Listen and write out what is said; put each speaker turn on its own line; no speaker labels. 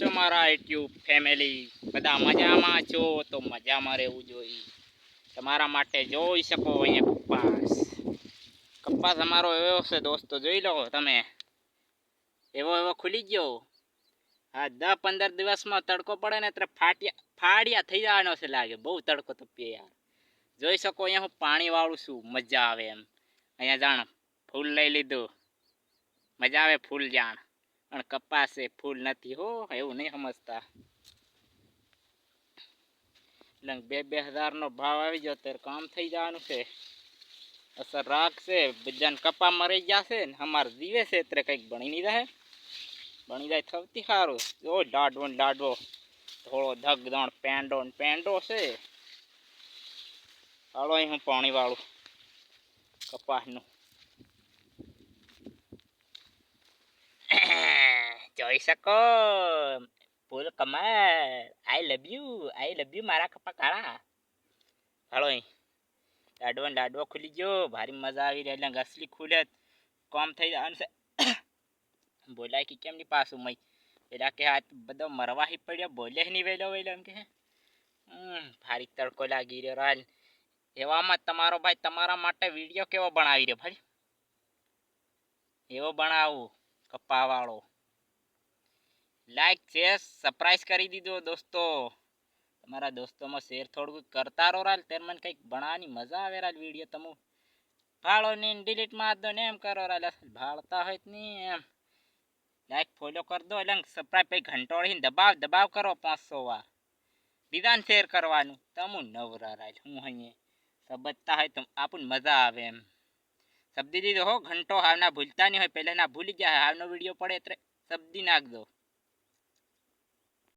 છો મારા YouTube family? બધા મજામાં છો? તો મજામાં રહેવું જોઈએ. તમારા માટે જોઈ શકો અહીંયા કપાસ. કપાસ અમારો એવો છે દોસ્તો, જોઈ લો તમે. એવો એવો ખુલી ગયો. હા દસ પંદર દિવસમાં તડકો પડે ને એટલે ફાટ્યા, ફાડ્યા થઈ જવાનો છે લાગે. બહુ તડકો તપીએ યાર. જોઈ શકો અહીંયા હું પાણી વાળું છું. મજા આવે એમ. અહીંયા જાણ ફૂલ લઈ લીધું. મજા આવે ફૂલ જાણ. પણ કપાસ છે ફૂલ નથી હો, એવું નહીં સમજતા. એટલે બે બે હજારનો ભાવ આવી ગયો ત્યારે કામ થઈ જવાનું છે. અસર રાખશે, બધાને કપા મરી જશે ને અમારે જીવે છે એટલે કંઈક બની નહીં રહે. બની જાય સૌથી સારું. જો લાડવો ને લાડવો થોડો ધગધણ, પેંડો ને પેંડો છે. હાલો અહીં હું પાણી વાળું કપાસનું. જોઈ શકો ફૂલ કમર I love you I love you મારા કપા કાળા હાલો લાડવો લાડવો ખુલી ગયો ભારી મજા આવી રહી એટલે ગસલી ખુલે કોમ થઈ છે બોલાય કે કેમ નહીં પાછું મય પેલા કે હાથ બધો મરવાહી પડ્યો બોલે નહીં વહેલો વહેલો એમ કે ભારી તડકો લાગી રહ્યો રાલ એવામાં તમારો ભાઈ તમારા માટે વીડિયો કેવો બનાવી રહ્યો ભાઈ એવો બનાવું કપાવાળો લાઈક શેર સરપ્રાઈઝ કરી દીધો દોસ્તો. તમારા દોસ્તોમાં શેર થોડુંક કરતા રહો રાલ, ત્યારે મને કંઈક ભણવાની મજા આવે રાલ વીડિયો તમે. ભાળો ને ડિલીટ માર દો ને એમ કરો રાલ ભાળતા હોય નહીં એમ. લાઈક ફોલો કરી દો એટલે સબસ્ક્રાઈબ પછી ઘંટોળીને દબાવ દબાવ કરો પાંચસો વાર. બીજાને શેર કરવાનું. તમુ નવરા રાલ, હું અહીંયા સબજતા હોય તો આપણને મજા આવે એમ. શબ્દી દીધો હો, ઘંટો હાવના ભૂલતા નહીં હોય, પહેલાં ના ભૂલી ગયા હાવનો વીડિયો પડે એટલે શબ્દી નાખ દો